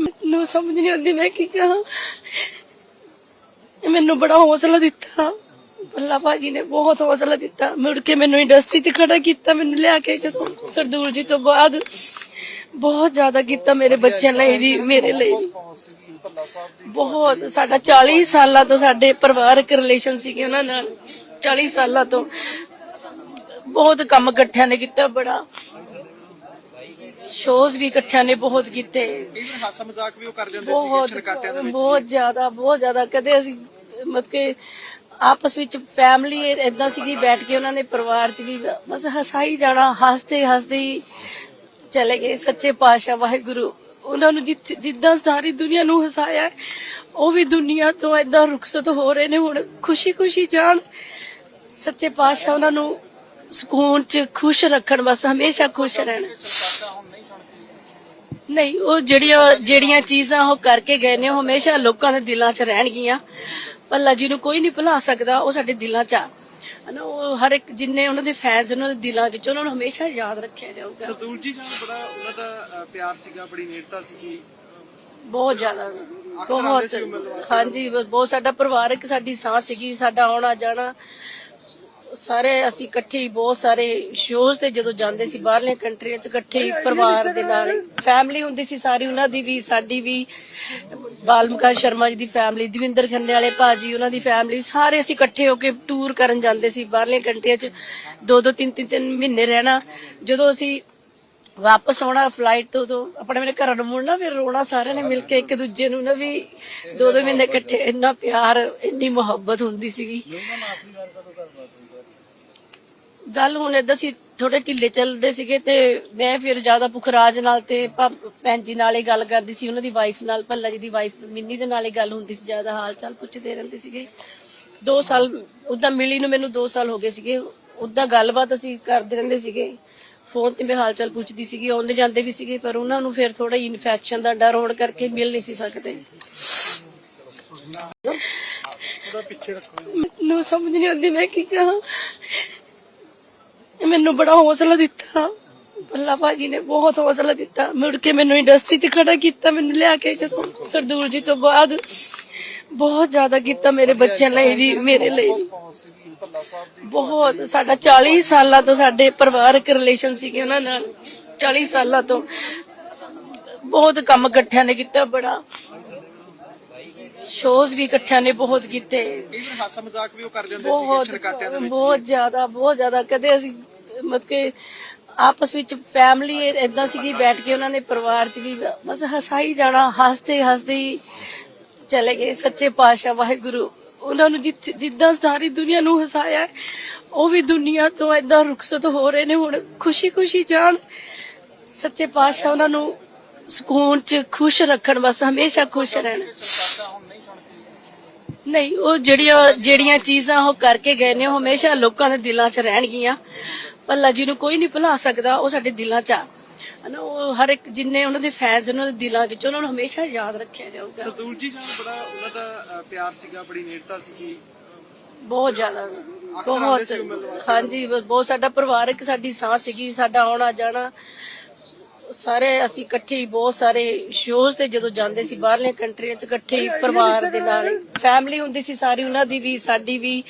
ਮੈਨੂੰ ਸਮਝ ਨਹੀਂ ਆਉਂਦੀ ਮੈਂ ਕੀ ਕਹਾਂ ਮੈਨੂੰ ਬੜਾ ਹੌਸਲਾ ਦਿੱਤਾ। ਬੱਲਾ ਭਾਜੀ ਨੇ ਬਹੁਤ ਹੌਸਲਾ ਦਿੱਤਾ। ਮੁੜ ਕੇ ਮੈਨੂੰ ਇੰਡਸਟਰੀ 'ਚ ਖੜਾ ਕੀਤਾ ਮੈਨੂੰ ਲਿਆ ਕੇ ਜਦੋਂ ਸਰਦੂਲ ਜੀ ਤੋਂ ਬਾਅਦ ਬਹੁਤ ਜ਼ਿਆਦਾ ਕੀਤਾ ਮੇਰੇ ਬੱਚਿਆਂ ਲਈ ਵੀ ਮੇਰੇ ਲਈ ਵੀ। ਬਹੁਤ ਸਾਡਾ 40 ਸਾਲਾਂ ਤੋਂ ਸਾਡੇ ਪਰਿਵਾਰਕ ਰਿਲੇਸ਼ਨ ਸੀਗੇ ਉਹਨਾਂ ਨਾਲ। 40 ਸਾਲਾਂ ਤੋਂ। ਬਹੁਤ ਕੰਮ ਇਕੱਠਿਆਂ ਨੇ ਕੀਤਾ ਬੜਾ। ਸ਼ੋਜ਼ ਵੀ ਇਕੱਠਿਆਂ ਨੇ ਬਹੁਤ ਕੀਤੇ। ਇਵਨ ਹਾਸਾ ਮਜ਼ਾਕ ਵੀ ਉਹ ਕਰ ਜਾਂਦੇ ਸੀ ਬਹੁਤ ਛਣਕਾਟਿਆਂ ਦੇ ਵਿੱਚ। ਬਹੁਤ ਜ਼ਿਆਦਾ ਬਹੁਤ ਜ਼ਿਆਦਾ। ਕਦੇ ਅਸੀਂ ਮਤਲਬ ਕਿ ਆਪਸ ਵਿੱਚ ਫੈਮਿਲੀ ਇਦਾਂ ਸੀਗੀ ਬੈਠ ਕੇ ਉਹਨਾਂ ਨੇ ਪਰਿਵਾਰ 'ਚ ਵੀ ਬਸ ਹਸਾਈ ਜਾਣਾ ਹੱਸਦੇ ਹੱਸਦੇ ਹੀ ਚਲੇ ਗਏ ਸੱਚੇ ਪਾਤਸ਼ਾਹ ਵਾਹਿਗੁਰੂ। ਉਹਨਾਂ ਨੂੰ ਜਿੱਦਾਂ ਸਾਰੀ ਦੁਨੀਆ ਨੂੰ ਹਸਾਇਆ ਉਹ ਵੀ ਦੁਨੀਆ ਤੋਂ ਇਦਾਂ ਰੁਖਸਤ ਹੋ ਰਹੇ ਨੇ ਹੁਣ ਖੁਸ਼ੀ ਖੁਸ਼ੀ ਜਾਣ। ਸੱਚੇ ਪਾਤਸ਼ਾਹ ਉਹਨਾਂ ਨੂੰ ਸਕੂਨ 'ਚ ਖੁਸ਼ ਰੱਖਣ ਬਸ ਹਮੇਸ਼ਾ ਖੁਸ਼ ਰਹਿਣ। ਨਹੀਂ ਉਹ ਜਿਹੜੀਆਂ ਜਿਹੜੀਆਂ ਚੀਜ਼ਾਂ ਉਹ ਕਰਕੇ ਗਏ ਨੇ ਉਹ ਹਮੇਸ਼ਾ ਲੋਕਾਂ ਦੇ ਦਿਲਾਂ 'ਚ ਰਹਿਣਗੀਆਂ। ਪੱਲਾ ਜੀ ਨੂੰ ਕੋਈ ਨਹੀਂ ਭੁਲਾ ਸਕਦਾ ਉਹ ਸਾਡੇ ਦਿਲਾਂ 'ਚ ਆ। ਹਨਾ ਉਹ ਹਰ ਇੱਕ ਜਿੰਨੇ ਉਹਨਾਂ ਦੇ ਫੈਨਸ ਉਹਨਾਂ ਦੇ ਦਿਲਾਂ ਵਿੱਚ ਉਹਨਾਂ ਨੂੰ ਹਮੇਸ਼ਾ ਯਾਦ ਰੱਖਿਆ ਜਾਊਗਾ। ਸਰਦੂਲ ਜੀ ਨਾਲ ਬੜਾ ਉਹਨਾਂ ਦਾ ਅ, ਪਿਆਰ ਸੀਗਾ ਬੜੀ ਨੇੜਤਾ ਸੀਗੀ ਬਹੁਤ ਜ਼ਿਆਦਾ। ਆਉਂਦੇ ਬਹੁਤ ਸੀ ਉਹ ਮਿਲਣ ਵਾਸਤੇ। ਹਾਂਜੀ ਬਹੁਤ ਸਾਡਾ ਪਰਿਵਾਰਕ ਸਾਡੀ ਸਾਹ ਸੀਗੀ ਸਾਡਾ ਆਉਣਾ ਜਾਣਾ ਸਾਰੇ ਅਸੀਂ ਇਕੱਠੇ ਹੀ ਬਹੁਤ ਸਾਰੇ ਸ਼ੋਜ਼ ਤੇ ਜਦੋਂ ਜਾਂਦੇ ਸੀ, ਬਾਹਰਲੀਆਂ ਕੰਟਰੀਆਂ 'ਚ ਇਕੱਠੇ ਹੀ ਪਰਿਵਾਰ ਦੇ ਨਾਲ। ਫੈਮਿਲੀ ਹੁੰਦੀ ਸੀ ਸਾਰੀ, ਉਹਨਾਂ ਦੀ ਵੀ, ਸਾਡੀ ਵੀ, ਬਾਲਮਕਾ ਸ਼ਰਮਾ ਜੀ ਦੀ ਫੈਮਿਲੀ ਦਵਿੰਦਰ ਖੰਨੇ ਵਾਲੇ ਭਾਜੀ, ਉਹਨਾਂ ਦੀ ਫੈਮਿਲੀ ਸਾਰੇ ਅਸੀਂ ਇਕੱਠੇ ਹੋ ਕੇ ਟੂਰ ਕਰਨ ਜਾਂਦੇ ਸੀ ਬਾਹਰਲੀਆਂ ਕੰਟਰੀਆਂ 'ਚ। ਦੋ ਦੋ ਤਿੰਨ ਤਿੰਨ ਤਿੰਨ ਮਹੀਨੇ ਰਹਿਣਾ। ਜਦੋਂ ਅਸੀਂ ਵਾਪਸ ਆਉਣਾ ਫਲਾਈਟ ਤੋਂ ਤੋਂ ਆਪਣੇ ਮੇਰੇ ਘਰਾਂ ਨੂੰ ਮੁੜਨਾ, ਫਿਰ ਰੋਣਾ ਸਾਰਿਆਂ ਨੇ ਮਿਲ ਕੇ ਇੱਕ ਦੂਜੇ ਨੂੰ ਨਾ ਵੀ ਦੋ ਦੋ ਮਹੀਨੇ ਇਕੱਠੇ, ਇੰਨਾ ਪਿਆਰ, ਇੰਨੀ ਮੁਹੱਬਤ ਹੁੰਦੀ ਸੀਗੀ। ਗੱਲ ਹੁਣ ਏਦਾਂ ਸੀ ਥੋੜੇ ਢਿੱਲੇ ਚੱਲਦੇ ਸੀਗੇ ਤੇ ਮੈਂ ਫਿਰ ਜ਼ਿਆਦਾ ਪੁਖਰਾਜ ਨਾਲ ਤੇ ਭਾ- ਭੈਣ ਜੀ ਨਾਲ ਹੀ ਗੱਲ ਕਰਦੀ ਸੀ ਉਹਨਾਂ ਦੀ ਵਾਈਫ ਨਾਲ ਭੱਲਾ ਜੀ ਦੀ ਵਾਈਫ ਮਿੰਨੀ ਦੇ ਨਾਲ ਹੀ ਗੱਲ ਹੁੰਦੀ ਸੀ ਜ਼ਿਆਦਾ ਹਾਲ ਚਾਲ ਪੁੱਛਦੇ ਰਹਿੰਦੇ ਸੀਗੇ। 2 ਸਾਲ ਉਦਾਂ ਮਿਲੀ ਨੂੰ ਮੈਨੂੰ 2 ਸਾਲ ਹੋ ਗਏ ਸੀਗੇ ਉਦਾਂ ਗੱਲਬਾਤ ਅਸੀਂ ਕਰਦੇ ਰਹਿੰਦੇ ਸੀਗੇ। ਫੋਨ ਤੇ ਮੈਂ ਹਾਲ ਚਾਲ ਪੁੱਛਦੀ ਸੀਗੀ ਆਉਂਦੇ ਜਾਂਦੇ ਵੀ ਸੀਗੇ ਪਰ ਉਹਨਾਂ ਨੂੰ ਫਿਰ ਥੋੜਾ ਇਨਫੈਕਸ਼ਨ ਦਾ ਡਰ ਹੋਣ ਕਰਕੇ ਮਿਲ ਨਹੀਂ ਸੀ ਸਕਦੇ। ਮੈਨੂੰ ਸਮਝ ਨਹੀਂ ਆਉਂਦੀ ਮੈਂ ਕੀ ਕਹਾਂ। ਮੈਨੂੰ ਬੜਾ ਹੌਸਲਾ ਦਿੱਤਾ। ਬੱਲਾ ਭਾਜੀ ਨੇ ਬਹੁਤ ਹੌਸਲਾ ਦਿੱਤਾ। ਮੁੜ ਕੇ ਮੈਨੂੰ ਇੰਡਸਟਰੀ 'ਚ ਖੜਾ ਕੀਤਾ ਮੈਨੂੰ ਲਿਆ ਕੇ ਜਦੋਂ ਸਰਦੂਲ ਜੀ ਤੋਂ ਬਾਅਦ ਬਹੁਤ ਜ਼ਿਆਦਾ ਕੀਤਾ ਮੇਰੇ ਬੱਚਿਆਂ ਲਈ ਵੀ ਮੇਰੇ ਲਈ। ਬਹੁਤ ਸਾਡਾ 40 ਸਾਲਾਂ ਤੋਂ ਸਾਡੇ ਪਰਿਵਾਰਕ ਰਿਲੇਸ਼ਨ ਸੀਗੇ ਉਹਨਾਂ ਨਾਲ। 40 ਸਾਲਾਂ ਤੋਂ ਬਹੁਤ ਕੰਮ ਇਕੱਠਿਆਂ ਨੇ ਕੀਤਾ ਬੜਾ। ਸ਼ੋਜ਼ ਵੀ ਇਕੱਠਿਆਂ ਨੇ ਬਹੁਤ ਕੀਤੇ। ਹਾਸਾ ਮਜ਼ਾਕ ਵੀ ਉਹ ਕਰ ਜਾਂਦੇ ਸੀ ਬਹੁਤ ਛਣਕਾਟਿਆਂ ਦੇ ਵਿੱਚ ਬਹੁਤ ਜ਼ਿਆਦਾ ਬਹੁਤ ਜ਼ਿਆਦਾ। ਕਦੇ ਅਸੀਂ ਮਤਲਬ ਕਿ ਆਪਸ ਵਿੱਚ ਫੈਮਿਲੀ ਇਦਾਂ ਸੀਗੀ ਬੈਠ ਕੇ ਉਹਨਾਂ ਨੇ ਪਰਿਵਾਰ 'ਚ ਵੀ ਬਸ ਹਸਾਈ ਜਾਣਾ ਹੱਸਦੇ ਹੱਸਦੇ ਹੀ ਚਲੇ ਗਏ ਸੱਚੇ ਪਾਤਸ਼ਾਹ ਵਾਹਿਗੁਰੂ। ਉਹਨਾਂ ਨੂੰ ਜਿੱਥ- ਜਿੱਦਾਂ ਸਾਰੀ ਦੁਨੀਆ ਨੂੰ ਹਸਾਇਆ ਹੈ, ਉਹ ਵੀ ਦੁਨੀਆ ਤੋਂ ਇਦਾਂ ਰੁਖਸਤ ਹੋ ਰਹੇ ਨੇ ਹੁਣ ਖੁਸ਼ੀ ਖੁਸ਼ੀ ਜਾਣ। ਸੱਚੇ ਪਾਤਸ਼ਾਹ ਉਹਨਾਂ ਨੂੰ ਸਕੂਨ 'ਚ ਖੁਸ਼ ਰੱਖਣ ਬਸ ਹਮੇਸ਼ਾ ਖੁਸ਼ ਰਹਿਣ। ਨਹੀਂ ਉਹ ਜਿਹੜੀਆਂ ਜਿਹੜੀਆਂ ਚੀਜ਼ਾਂ ਉਹ ਕਰਕੇ ਗਏ ਨੇ ਉਹ ਹਮੇਸ਼ਾ ਲੋਕਾਂ ਦੇ ਦਿਲਾਂ 'ਚ ਰਹਿਣਗੀਆਂ। ਪੱਲਾ ਜੀ ਨੂੰ ਕੋਈ ਨਹੀਂ ਭੁਲਾ ਸਕਦਾ ਉਹ ਸਾਡੇ ਦਿਲਾਂ 'ਚ ਆ। ਹਨਾ ਉਹ ਹਰ ਇੱਕ ਜਿੰਨੇ ਉਹਨਾਂ ਦੇ ਫੈਨਸ ਉਹਨਾਂ ਦੇ ਦਿਲਾਂ ਵਿੱਚ ਉਹਨਾਂ ਨੂੰ ਹਮੇਸ਼ਾ ਯਾਦ ਰੱਖਿਆ ਜਾਊਗਾ। ਸਰਦੂਲ ਜੀ ਨਾਲ ਬੜਾ ਉਹਨਾਂ ਦਾ ਅ, ਪਿਆਰ ਸੀਗਾ ਬੜੀ ਨੇੜਤਾ ਸੀਗੀ। ਬਹੁਤ ਜ਼ਿਆਦਾ। ਆਉਂਦੇ ਬਹੁਤ। ਸੀ ਉਹ ਮਿਲਣ ਵਾਸਤੇ। ਹਾਂਜੀ ਬਹੁਤ ਸਾਡਾ ਪਰਿਵਾਰਕ ਸਾਡੀ ਸਾਹ ਸੀਗੀ ਸਾਡਾ ਆਉਣਾ ਜਾਣਾ। ਸਾਰੇ ਅਸੀਂ ਇਕੱਠੇ ਹੀ ਬਹੁਤ ਸਾਰੇ ਸ਼ੋਜ਼ ਤੇ ਜਦੋਂ ਜਾਂਦੇ ਸੀ ਬਾਹਰਲੀਆਂ ਕੰਟਰੀਆਂ 'ਚ ਇਕੱਠੇ ਹੀ ਪਰਿਵਾਰ ਦੇ ਨਾਲ। ਫੈਮਿਲੀ ਹੁੰਦੀ ਸੀ ਸਾਰੀ ਉਹਨਾਂ ਦੀ ਵੀ ਸਾਡੀ ਵੀ।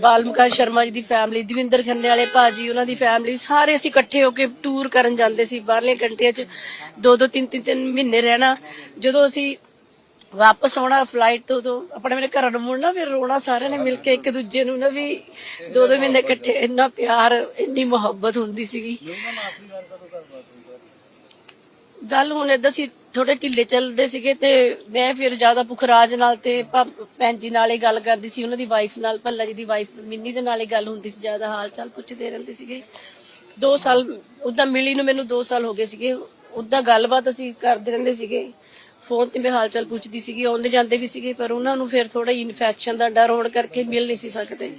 ਬਾਲਮਕਾ ਸ਼ਰਮਾ ਜੀ ਦੀ ਫੈਮਿਲੀ ਦਵਿੰਦਰ ਖੰਨੇ ਵਾਲੇ ਭਾਜੀ, ਉਹਨਾਂ ਦੀ ਫੈਮਿਲੀ ਸਾਰੇ ਅਸੀਂ ਇਕੱਠੇ ਹੋ ਕੇ ਟੂਰ ਕਰਨ ਜਾਂਦੇ ਸੀ ਬਾਹਰਲੀਆਂ ਕੰਟਰੀਆਂ 'ਚ ਦੋ ਦੋ, ਤਿੰਨ ਤਿੰਨ ਤਿੰਨ ਮਹੀਨੇ ਰਹਿਣਾ। ਜਦੋਂ ਅਸੀਂ ਵਾਪਸ ਆਉਣਾ ਫਲਾਈਟ ਤੋਂ ਤੋਂ ਆਪਣੇ ਮੇਰੇ ਘਰਾਂ ਨੂੰ ਮੁੜਨਾ, ਫਿਰ ਰੋਣਾ ਸਾਰਿਆਂ ਨੇ ਮਿਲ ਕੇ ਇੱਕ ਦੂਜੇ ਨੂੰ ਨਾ ਵੀ ਦੋ ਦੋ ਮਹੀਨੇ ਇਕੱਠੇ ਇੰਨਾ ਪਿਆਰ, ਇੰਨੀ ਮੁਹੱਬਤ ਹੁੰਦੀ ਸੀਗੀ। ਗੱਲ ਹੁਣ ਏਦਾਂ ਸੀ ਥੋੜੇ ਢਿੱਲੇ ਚੱਲਦੇ ਸੀਗੇ ਤੇ ਮੈਂ ਫਿਰ ਜ਼ਿਆਦਾ ਪੁਖਰਾਜ ਨਾਲ ਤੇ ਭਾ- ਭੈਣ ਜੀ ਨਾਲ ਹੀ ਗੱਲ ਕਰਦੀ ਸੀ, ਉਹਨਾਂ ਦੀ ਵਾਈਫ ਨਾਲ, ਭੱਲਾ ਜੀ ਦੀ ਵਾਈਫ ਮਿੰਨੀ ਦੇ ਨਾਲ ਹੀ ਗੱਲ ਹੁੰਦੀ ਸੀ, ਜ਼ਿਆਦਾ ਹਾਲ ਚਾਲ ਪੁੱਛਦੇ ਰਹਿੰਦੇ ਸੀਗੇ। 2 ਸਾਲ ਉਦਾਂ ਮਿਲੀ ਨੂੰ ਮੈਨੂੰ 2 ਸਾਲ ਹੋ ਗਏ ਸੀਗੇ ਉਦਾਂ ਗੱਲਬਾਤ ਅਸੀਂ ਕਰਦੇ ਰਹਿੰਦੇ ਸੀਗੇ। ਫੋਨ ਤੇ ਮੈਂ ਹਾਲ ਚਾਲ ਪੁੱਛਦੀ ਸੀਗੀ, ਆਉਂਦੇ ਜਾਂਦੇ ਵੀ ਸੀਗੇ, ਪਰ ਉਹਨਾਂ ਨੂੰ ਫਿਰ ਥੋੜਾ ਇਨਫੈਕਸ਼ਨ ਦਾ ਡਰ ਹੋਣ ਕਰਕੇ ਮਿਲ ਨਹੀਂ ਸੀ ਸਕਦੇ।